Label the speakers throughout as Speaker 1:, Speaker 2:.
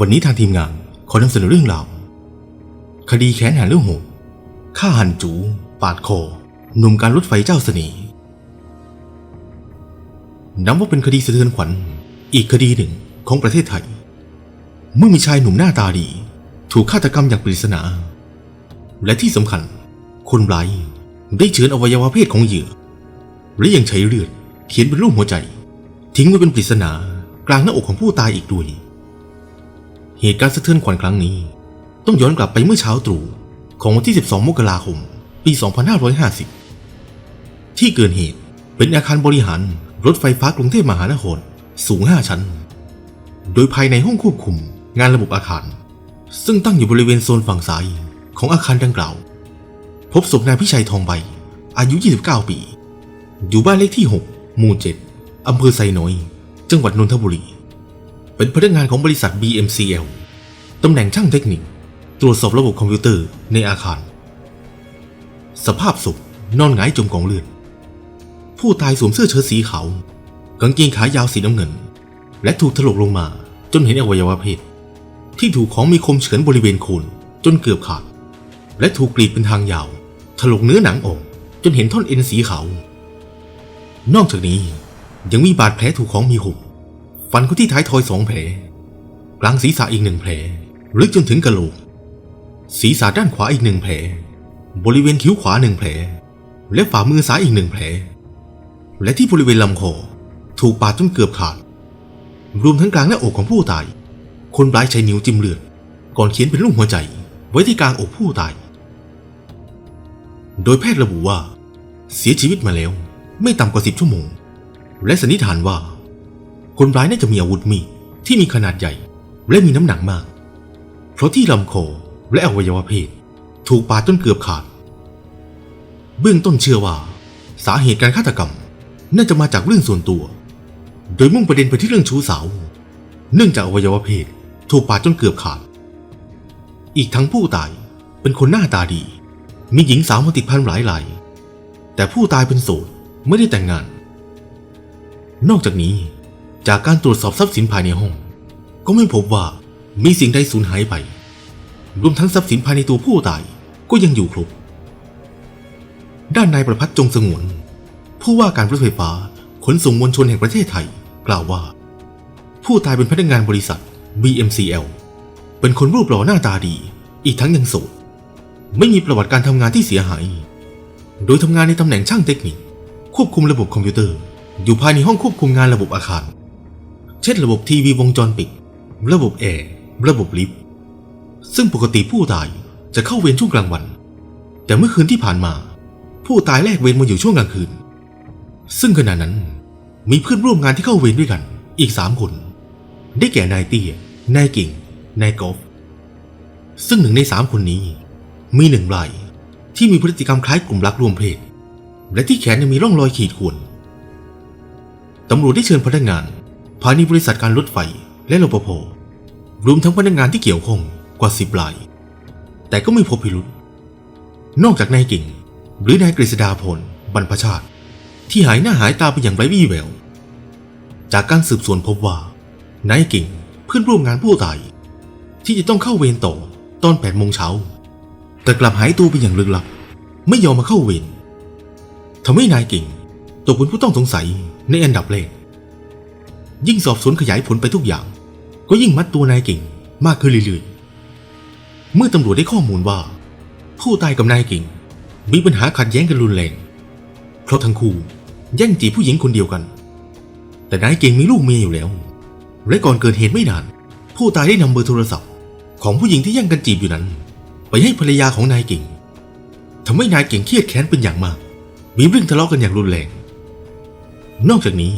Speaker 1: วันนี้ทางทีมงานขอนำเสนอเรื่องราวคดีแค้นหาเรื่องโหดฆ่าหันจู ปาดคอหนุ่มการรถไฟเจ้าเสน่ห์นับว่าเป็นคดีสะเทือนขวัญ อีกคดีหนึ่งของประเทศไทย เมื่อมีชายหนุ่มหน้าตาดี ถูกฆาตกรรมอย่างปริศนา และที่สำคัญ คนร้ายได้เฉือนอวัยวะเพศของเหยื่อ และยังใช้เลือดเขียนเป็นรูปหัวใจ ทิ้งไว้เป็นปริศนากลางหน้าอกของผู้ตายอีกด้วย เหตุการณ์สะเทือนขวัญครั้งนี้ ต้องย้อนกลับไปเมื่อเช้าตรู่ของวันที่ 12 มกราคม ปี 2550 ที่เกิดเหตุเป็นอาคารบริหารรถไฟฟ้ากรุงเทพมหานคร สูง 5 ชั้น โดยภายในห้องควบคุมงานระบบอาคาร ซึ่งตั้งอยู่บริเวณโซนฝั่งซ้ายของอาคารดังกล่าว พบศพนายพิชัยทองใบ อายุ 29 ปี อยู่บ้านเลขที่ 6 หมู่ 7อำเภอไซน้อย จังหวัดนนทบุรี เป็นพนักงานของบริษัท BMCL ตำแหน่งช่างเทคนิค ตรวจสอบระบบคอมพิวเตอร์ในอาคาร สภาพศพนอนหงายจมกองเลือด ผู้ตายสวมเสื้อเชิ้ตสีขาวกางเกงขายาวสีน้ำเงิน และถูกถลกลงมาจนเห็นอวัยวะเพศ ที่ถูกของมีคมเฉือนบริเวณโคนจนเกือบขาด และถูกกรีดเป็นทางยาว ถลกเนื้อหนังออกจนเห็นท่อนเอ็นสีขาว นอกจากนี้ยังมีบาดแผลถูกของมีคม ฟันเข้าที่ท้ายทอยสองแผล กลางศีรษะอีกหนึ่งแผล ลึกจนถึงกะโหลก ศีรษะด้านขวาอีกหนึ่งแผล บริเวณคิ้วขวาหนึ่งแผล และฝ่ามือซ้ายอีกหนึ่งแผล และที่บริเวณลำคอถูกปาดจนเกือบขาด รวมทั้งกลางหน้าอกของผู้ตาย คนร้ายใช้นิ้วจิ้มเลือด ก่อนเขียนเป็นรูปหัวใจ ไว้ที่กลางอกผู้ตาย โดยแพทย์ระบุว่า เสียชีวิตมาแล้ว ไม่ต่ำกว่าสิบชั่วโมง และสันนิษฐานว่า คนร้ายน่าจะมีอาวุธมีดที่มีขนาดใหญ่และมีน้ำหนักมาก เพราะที่ลำคอและอวัยวะเพศถูกปาดจนเกือบขาด เบื้องต้นเชื่อว่า สาเหตุการฆาตกรรมน่าจะมาจากเรื่องส่วนตัว โดยมุ่งประเด็นไปที่เรื่องชู้สาว เนื่องจากอวัยวะเพศถูกปาดจนเกือบขาด อีกทั้งผู้ตายเป็นคนหน้าตาดี มีหญิงสาวมาติดพันหลายหลายแต่ผู้ตายเป็นโสดไม่ได้แต่งงาน นอกจากนี้ จากการตรวจสอบทรัพย์สินภายในห้อง ก็ไม่พบว่ามีสิ่งใดสูญหายไป รวมทั้งทรัพย์สินภายในตัวผู้ตายก็ยังอยู่ครบ ด้านนายประพัฒน์จงสงวน ผู้ว่าการรถไฟฟ้าขนส่งมวลชนแห่งประเทศไทย กล่าวว่า ผู้ตายเป็นพนักงานบริษัท BMCL เป็นคนรูปหล่อหน้าตาดี อีกทั้งยังโสด ไม่มีประวัติการทำงานที่เสียหาย โดยทำงานในตำแหน่งช่างเทคนิค ควบคุมระบบคอมพิวเตอร์ อยู่ภายในห้องควบคุมงานระบบอาคาร เช่นระบบทีวีวงจรปิด ระบบแอร์ระบบลิฟต์ซึ่งปกติผู้ตายจะเข้าเวรช่วงกลางวัน แต่เมื่อคืนที่ผ่านมา ผู้ตายแลกเวรมาอยู่ช่วงกลางคืน ซึ่งขณะนั้นมีเพื่อนร่วมงานที่เข้าเวรด้วยกัน อีกสามคน ได้แก่นายเตี้ยนายกิ่งนายกอฟซึ่งหนึ่งในสามคนนี้ มีหนึ่งรายที่มีพฤติกรรมคล้ายกลุ่มรักรวมเพศ และที่แขนยังมีร่องรอยขีดข่วนตำรวจได้เชิญพนักงาน ภายในบริษัทการรถไฟและรปภรวมทั้งพนักงานที่เกี่ยวข้องกว่าสิบราย แต่ก็ไม่พบพิรุษนอกจากนายกิ่ง หรือนายกฤษดาพลบรรพชาติ ที่หายหน้าหายตาไปอย่างไร้วี่แวว จากการสืบสวนพบว่านายกิ่งเพื่อนร่วมงานผู้ตาย ที่จะต้องเข้าเวรต่อตอนแปดโมงเช้า แต่กลับหายตัวไปอย่างลึกลับ ไม่ยอมมาเข้าเวรทำให้นายกิ่งตกเป็นผู้ต้องสงสัยในอันดับแรก ยิ่งสอบสวนขยายผลไปทุกอย่าง ก็ยิ่งมัดตัวนายกิ่งมากขึ้นเรื่อยๆ เมื่อตำรวจได้ข้อมูลว่า ผู้ตายกับนายกิ่ง มีปัญหาขัดแย้งกันรุนแรงเพราะทั้งคู่แย่งจีผู้หญิงคนเดียวกัน แต่นายกิ่งมีลูกเมียอยู่แล้ว และก่อนเกิดเหตุไม่นาน ผู้ตายได้นำเบอร์โทรศัพท์ ของผู้หญิงที่แย่งกันจีบอยู่นั้น ไปให้ภรรยาของนายกิ่งทำให้นายกิ่งเครียดแค้นเป็นอย่างมาก มีเรื่องทะเลาะกันอย่างรุนแรง นอกจากนี้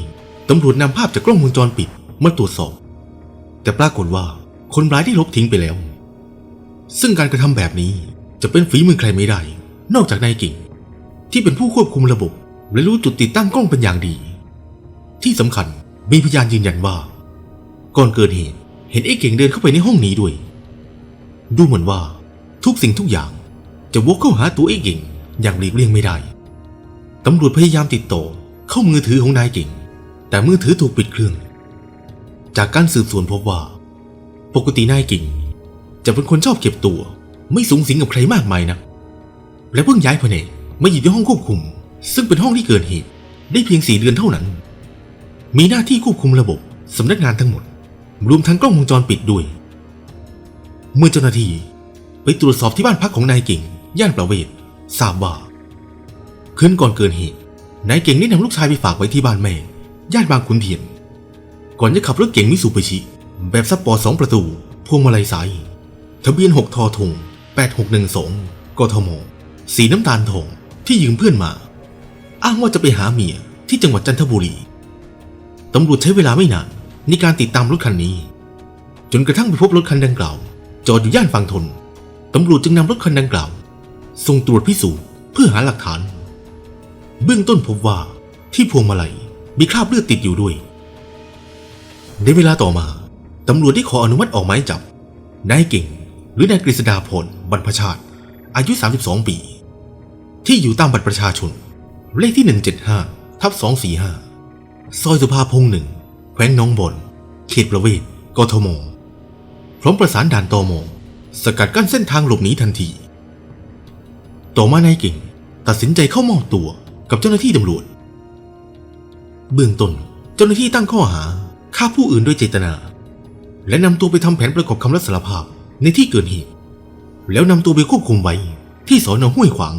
Speaker 1: ตำรวจนำภาพจากกล้องวงจรปิดมาตรวจสอบ แต่ปรากฏว่าคนร้ายได้ลบทิ้งไปแล้ว ซึ่งการกระทำแบบนี้จะเป็นฝีมือใครไม่ได้ นอกจากนายกิ่ง ที่เป็นผู้ควบคุมระบบ และรู้จุดติดตั้งกล้องเป็นอย่างดี ที่สำคัญมีพยานยืนยันว่า ก่อนเกิดเหตุ เห็นไอ้เก่งเดินเข้าไปในห้องนี้ด้วย ดูเหมือนว่าทุกสิ่งทุกอย่างจะวกเข้าหาตัวไอ้เก่งอย่างหลีกเลี่ยงไม่ได้ตำรวจพยายามติดต่อเข้ามือถือของนายเก่ง แต่มือถือถูกปิดเครื่อง จากการสืบสวนพบว่า ปกตินายกิ่ง จะเป็นคนชอบเก็บตัว ไม่สูงสิงกับใครมากมายนะ และเพิ่งย้ายแผนกมาอยู่ที่ห้องควบคุม ซึ่งเป็นห้องที่เกิดเหตุได้เพียงสี่เดือนเท่านั้น มีหน้าที่ควบคุมระบบสำนักงานทั้งหมด รวมทั้งกล้องวงจรปิดด้วย เมื่อเจ้าหน้าที่ไปตรวจสอบที่บ้านพักของนายเก่ง ย่านประเวศทราบว่าคืนก่อนเกิดเหตุนายเก่งได้นำลูกชายไปฝากไว้ที่บ้านแม่ ย่านบางขุนเทียน ก่อนจะขับรถเก่งมิสูบิชิ แบบสปอร์สองประตู พวงมาลัยซ้าย ทะเบียน 6 ทอทง8612 กทม สีน้ำตาลทองที่ยืมเพื่อนมา อ้างว่าจะไปหาเมียที่จังหวัดจันทบุรี ตำรวจใช้เวลาไม่นานในการติดตามรถคันนี้ จนกระทั่งไปพบรถคันดังกล่าว จอดอยู่ย่านฝั่งทน ตำรวจจึงนำรถคันดังกล่าว ส่งตรวจพิสูจน์เพื่อหาหลักฐาน เบื้องต้นพบว่าที่พวงมาลัย มีคราบเลือดติดอยู่ด้วย ในเวลาต่อมา ตำรวจได้ขออนุมัติออกหมายจับ นายเก่ง หรือนายกฤษดาพลบรรพชาติ อายุ 32 ปี ที่อยู่ตามบัตรประชาชน เลขที่ 175ทับ245 ซอยสุภาพงษ์หนึ่งแขวงน้องบน เขตประเวศกทม พร้อมประสานด่านตมสกัดกั้นเส้นทางหลบหนีทันที ต่อมานายเก่ง ตัดสินใจเข้ามอบตัวกับเจ้าหน้าที่ตำรวจ เบื้องต้นเจ้าหน้าที่ตั้งข้อหาฆ่าผู้อื่นโดยเจตนา และนำตัวไปทำแผนประกอบคำรับสารภาพในที่เกิดเหตุ แล้วนำตัวไปควบคุมไว้ที่สอนอห้วยขวาง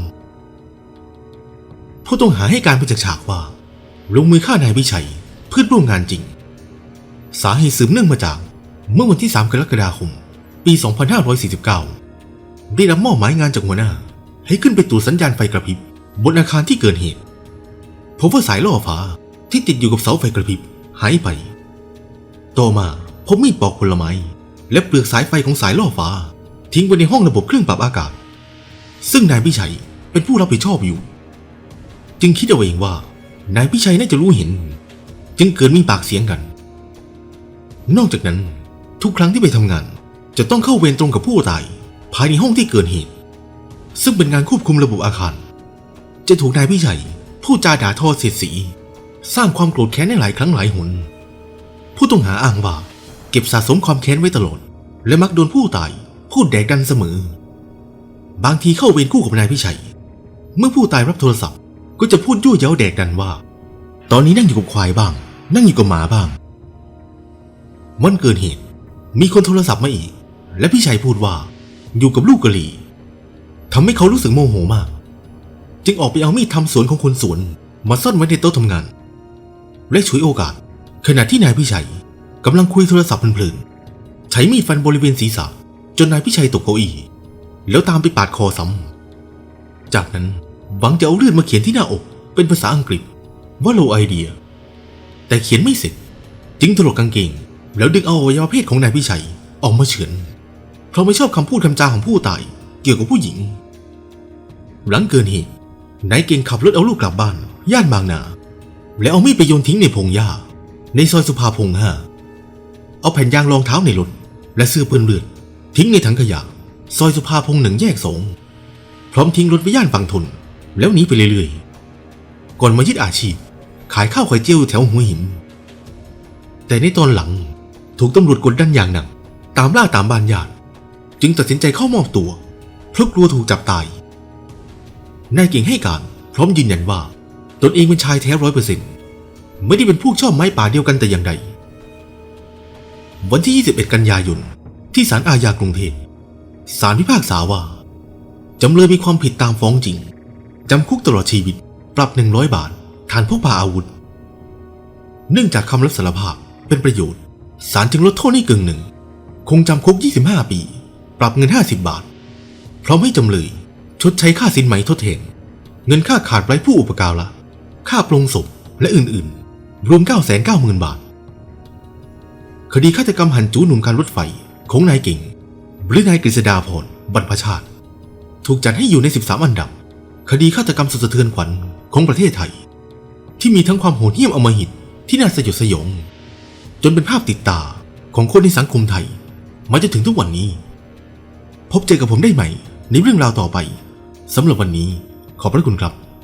Speaker 1: ผู้ต้องหาให้การเป็นจากฉากว่า ลงมือฆ่านายวิชัยเพื่อนร่วมงานจริง สาเหตุสืบเนื่องมาจากเมื่อวันที่ 3 กรกฎาคม ปี 2549 ได้รับมอบหมายงานจากหัวหน้า ให้ขึ้นไปตรวจสัญญาณไฟกระพริบบนอาคารที่เกิดเหตุพบว่าสายล่อฟ้า ที่ติดอยู่กับเสาไฟกระพริบหายไป ต่อมาพบมีดปอกผลไม้และเปลือกสายไฟของสายล่อฟ้า ทิ้งไว้ในห้องระบบเครื่องปรับอากาศ ซึ่งนายพิชัยเป็นผู้รับผิดชอบอยู่ จึงคิดเอาเองว่านายพิชัยน่าจะรู้เห็น จึงเกิดมีปากเสียงกัน นอกจากนั้นทุกครั้งที่ไปทำงาน จะต้องเข้าเวรตรงกับผู้ตาย ภายในห้องที่เกิดเหตุ ซึ่งเป็นงานควบคุมระบบอาคาร จะถูกนายพิชัยพูดจาด่าทอเสียดสี สร้างความโกรธแค้นในหลายครั้งหลายหน ผู้ต้องหาอ้างว่าเก็บสะสมความแค้นไว้ตลอด และมักโดนผู้ตายพูดแดกดันเสมอ บางทีเข้าเวรคู่กับนายพิชัย เมื่อผู้ตายรับโทรศัพท์ ก็จะพูดยั่วเย้าแดกดันว่า ตอนนี้นั่งอยู่กับควายบ้าง นั่งอยู่กับหมาบ้างวันเกิดเหตุ มีคนโทรศัพท์มาอีก และพี่ชัยพูดว่า อยู่กับลูกกะหรี่ทำให้เขารู้สึกโมโหมาก จึงออกไปเอามีดทำสวนของคนสวน มาซ่อนไว้ในโต๊ะทำงาน และฉวยโอกาส ขณะที่นายพิชัยกำลังคุยโทรศัพท์เพลินๆใช้มีดฟันบริเวณศีรษะ จนนายพิชัยตกเก้าอี้แล้วตามไปปาดคอซ้ำจากนั้นหวังจะเอาเลือดมาเขียนที่หน้าอก เป็นภาษาอังกฤษว่าโลไอเดีย แต่เขียนไม่เสร็จ จึงถลกกางเกง แล้วดึงเอาอวัยวะเพศของนายพิชัยออกมาเฉือนเพราะไม่ชอบคำพูดคำจาของผู้ตายเกี่ยวกับผู้หญิง หลังเกิดเหตุนายเก่งขับรถเอาลูกกลับบ้าน ย่านบางนา แล้วเอามีดไปโยนทิ้งในพงหญ้า ในซอยสุภาพงษ์ห้าเอาแผ่นยางรองเท้าในรถและเสื้อเปื้อนเลือดทิ้งในถังขยะ ซอยสุภาพงษ์หนึ่งแยกสองพร้อมทิ้งรถไว้ย่านฝั่งทน แล้วหนีไปเรื่อยๆ ก่อนมายึดอาชีพ ขายข้าวไข่เจียวแถวหัวหิน แต่ในตอนหลังถูกตำรวจกดดันอย่างหนักตามล่าตามบ้านญาติจึงตัดสินใจเข้ามอบตัวเพราะกลัวถูกจับตายนายเก่งให้การพร้อมยืนยันว่า ตนเองเป็นชายแท้ร้อยเปอร์เซ็นต์ไม่ได้เป็นผู้ชอบไม้ป่าเดียวกันแต่อย่างใด วันที่ 21 กันยายน ที่ศาลอาญากรุงเทพศาลพิพากษาว่า จำเลยมีความผิดตามฟ้องจริง จำคุกตลอดชีวิต ปรับ 100 บาท ฐานพกพาอาวุธ เนื่องจากคำรับสารภาพเป็นประโยชน์ ศาลจึงลดโทษให้กึ่งหนึ่ง คงจำคุก 25 ปี ปรับเงิน 50 บาท พร้อมให้จำเลยชดใช้ค่าสินไหมทดแทนเงินค่าขาดไร้ผู้อุปการะ ค่าปรงศพ และอื่นๆ รวม 990,000 บาท คดีฆาตกรรมหันจูหนุ่มการรถไฟของนายเก่ง หรือนายกฤษดาพรบรรพชาติ ถูกจัดให้อยู่ใน 13 อันดับ คดีฆาตกรรมสุดสะเทือนขวัญของประเทศไทย ที่มีทั้งความโหดเหี้ยมอมหิตที่น่าสยดสยอง จนเป็นภาพติดตาของคนในสังคมไทย มาจนถึงทุกวันนี้ พบเจอกับผมได้ใหม่ในเรื่องราวต่อไปสำหรับวันนี้ขอบพระคุณครับ